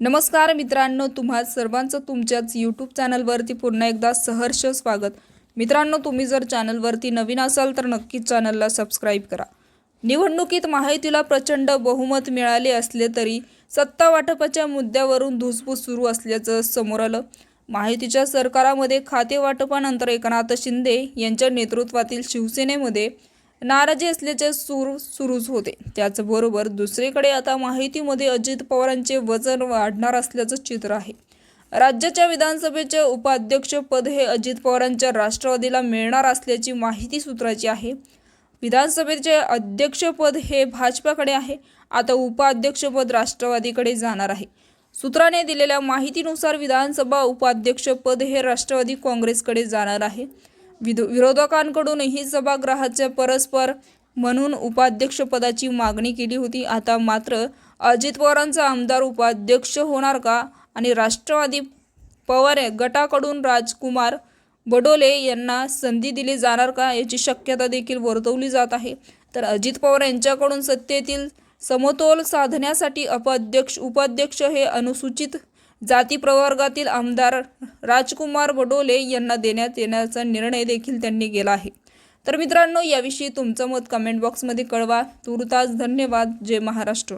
नमस्कार मित्रांनो तुम्हा सर्वांचं तुमच्याच यूट्यूब चॅनलवरती पुन्हा एकदा सहर्ष स्वागत. मित्रांनो तुम्ही जर चॅनलवरती नवीन असाल तर नक्कीच चॅनलला सबस्क्राईब करा. निवडणुकीत माहितीला प्रचंड बहुमत मिळाले असले तरी सत्ता वाटपाच्या मुद्द्यावरून धुसफूस सुरू असल्याचं समोर आलं. माहितीच्या सरकारामध्ये खाते वाटपानंतर एकनाथ शिंदे यांच्या नेतृत्वातील शिवसेनेमध्ये नाराजी असल्याचे सूर सुरूच होते. त्याचबरोबर दुसरीकडे आता माहितीमध्ये अजित पवारांचे वजन वाढणार असल्याचं चित्र आहे. राज्याच्या विधानसभेचे उपाध्यक्षपद हे अजित पवारांच्या राष्ट्रवादीला मिळणार असल्याची माहिती सूत्राची आहे. विधानसभेचे अध्यक्षपद हे भाजपाकडे आहे. आता उपाध्यक्षपद राष्ट्रवादीकडे जाणार आहे. सूत्राने दिलेल्या माहितीनुसार विधानसभा उपाध्यक्षपद हे राष्ट्रवादी काँग्रेसकडे जाणार आहे. विद विरोधकांकडूनही सभागृहाचे परस्पर म्हणून उपाध्यक्षपदाची मागणी केली होती. आता मात्र अजित पवारांचा आमदार उपाध्यक्ष होणार का आणि राष्ट्रवादी पवार गटाकडून राजकुमार बडोले यांना संधी दिली जाणार का याची शक्यता देखील वर्तवली जात आहे. तर अजित पवार यांच्याकडून सत्तेतील समतोल साधण्यासाठी अपाध्यक्ष उपाध्यक्ष हे अनुसूचित जाती प्रवर्गातील आमदार राजकुमार बडोले यांना देण्यात येण्याचा निर्णय देखील त्यांनी केला आहे. तर मित्रांनो याविषयी तुमचं मत कमेंट बॉक्समध्ये कळवा. तुर्तास धन्यवाद. जय महाराष्ट्र.